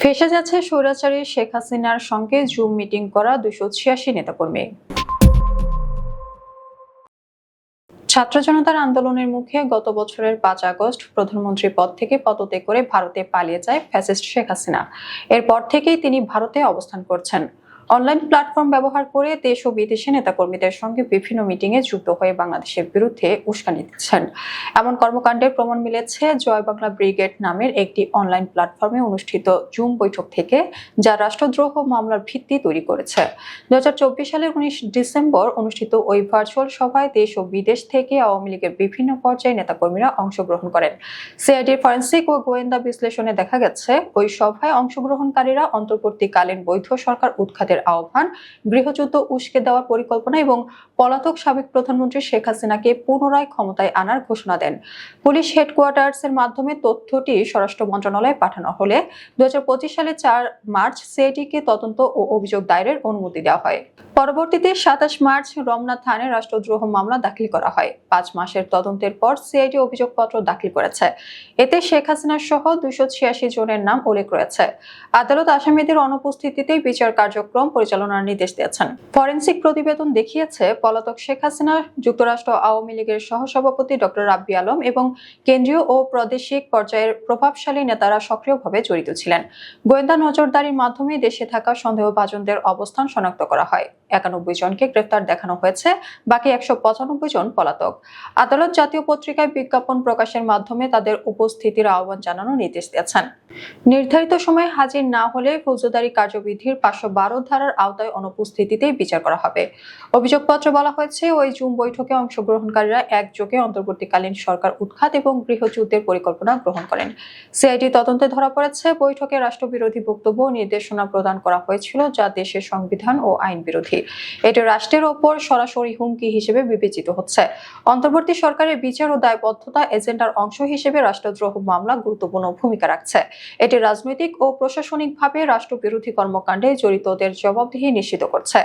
ফেসে যাচ্ছে স্বৈরাচারী শেখ হাসিনার সঙ্গে জুম মিটিং করা দুশো ছিয়াশি নেতাকর্মী। ছাত্র জনতার আন্দোলনের মুখে গত বছরের পাঁচ আগস্ট প্রধানমন্ত্রী পদ থেকে পদত্যাগ করে ভারতে পালিয়ে যায় ফ্যাসিস্ট শেখ হাসিনা। এরপর থেকেই তিনি ভারতে অবস্থান করছেন। অনলাইন প্ল্যাটফর্ম ব্যবহার করে দেশ ও বিদেশি নেতাকর্মীদের সঙ্গে বিভিন্ন মিটিংয়ে যুক্ত হয়ে বাংলাদেশের বিরুদ্ধে উস্কানি দিচ্ছেন। এমন কর্মকাণ্ডের প্রমাণ মিলেছে জয় বাংলা ব্রিগেড নামের একটি অনলাইন প্ল্যাটফর্মে অনুষ্ঠিত জুম বৈঠক থেকে, যা রাষ্ট্রদ্রোহ মামলার ভিত্তি তৈরি করেছে। দুই হাজার চব্বিশ সালের উনিশ ডিসেম্বর অনুষ্ঠিত ওই ভার্চুয়াল সভায় দেশ ও বিদেশ থেকে আওয়ামী লীগের বিভিন্ন পর্যায়ে নেতাকর্মীরা অংশগ্রহণ করেন। সিআইডির ফরেন্সিক ও গোয়েন্দা বিশ্লেষণে দেখা গেছে, ওই সভায় অংশগ্রহণকারীরা অন্তর্বর্তীকালীন বৈধ সরকার উৎখাতের আহ্বান, গৃহযুদ্ধ উস্কে দেওয়ার পরিকল্পনা এবং পলাতক সাবেক প্রধানমন্ত্রী শেখ হাসিনাকে পুনরায় ক্ষমতায় আনার ঘোষণা দেন। পুলিশ হেডকোয়ার্টার্স এর মাধ্যমে তথ্যটি স্বরাষ্ট্র মন্ত্রণালয়ে পাঠানো হলে দুই হাজার পঁচিশ সালে চার মার্চ সেটিকে তদন্ত ও অভিযোগ দায়েরের অনুমতি দেওয়া হয়। পরবর্তীতে সাতাশ মার্চ রমনা থানায় রাষ্ট্রদ্রোহ মামলা দাখিল করা হয়। পাঁচ মাসের তদন্তের পর সিআইডি অভিযোগপত্র দাখিল করেছে। এতে শেখ হাসিনা সহ দুশো ছিয়াশি জনের নাম উল্লেখ রয়েছে। আদালত আসামিদের অনুপস্থিতিতে বিচার কার্যক্রম পরিচালনার নির্দেশ দিয়েছেন। ফরেন্সিক প্রতিবেদন দেখিয়েছে, পলাতক শেখ হাসিনা, যুক্তরাষ্ট্র আওয়ামী লীগের সহসভাপতি ডক্টর রাব্বি আলম এবং কেন্দ্রীয় ও প্রাদেশিক পর্যায়ের প্রভাবশালী নেতারা সক্রিয়ভাবে জড়িত ছিলেন। গোয়েন্দা নজরদারির মাধ্যমে দেশে থাকা সন্দেহভাজনদের অবস্থান শনাক্ত করা হয়। একানব্বই জনকে গ্রেফতার দেখানো হয়েছে, বাকি একশো পঁচানব্বই জন পলাতক। আদালত জাতীয় পত্রিকায় বিজ্ঞাপন প্রকাশের মাধ্যমে তাদের উপস্থিতির আহ্বান জানানোর নির্দেশ দিয়েছেন। নির্ধারিত সময়ে হাজির না হলে ফৌজদারি কার্যবিধির পাঁচশো বারো ধারার আওতায় অনুপস্থিতিতেই বিচার করা হবে। অভিযোগপত্রে বলা হয়েছে, ওই জুম বৈঠকে অংশগ্রহণকারীরা একযোগে অন্তর্বর্তীকালীন সরকার উৎখাত এবং গৃহযুদ্ধের পরিকল্পনা গ্রহণ করেন। সিআইডি তদন্তে ধরা পড়েছে, বৈঠকে রাষ্ট্রবিরোধী বক্তব্য নির্দেশনা প্রদান করা হয়েছিল যা দেশের সংবিধান ও আইন বিরোধী। এটি রাষ্ট্রের ওপর সরাসরি হুমকি হিসেবে বিবেচিত হচ্ছে। অন্তর্বর্তী সরকারের বিচার ও দায়বদ্ধতা এজেন্ডার অংশ হিসেবে রাষ্ট্রদ্রোহ মামলা গুরুত্বপূর্ণ ভূমিকা রাখছে। এটি রাজনৈতিক ও প্রশাসনিকভাবে রাষ্ট্রবিরোধী কর্মকাণ্ডে জড়িতদের জবাবদিহি নিশ্চিত করছে।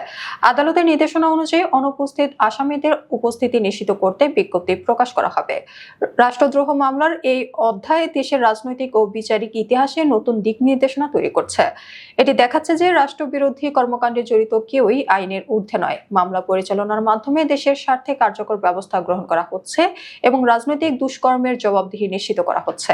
আদালতের নির্দেশনা অনুযায়ী অনুপস্থিত আসামিদের উপস্থিতি নিশ্চিত করতে বিজ্ঞপ্তি প্রকাশ করা হবে। রাষ্ট্রদ্রোহ মামলার এই অধ্যায় দেশের রাজনৈতিক ও বিচারিক ইতিহাসে নতুন দিক নির্দেশনা তৈরি করছে। এটি দেখাচ্ছে যে রাষ্ট্রবিরোধী কর্মকাণ্ডে জড়িত কেউই আইনের ঊর্ধ্বে নয়। মামলা পরিচালনার মাধ্যমে দেশের স্বার্থে কার্যকর ব্যবস্থা গ্রহণ করা হচ্ছে এবং রাজনৈতিক দুষ্কর্মের জবাবদিহি নিশ্চিত করা হচ্ছে।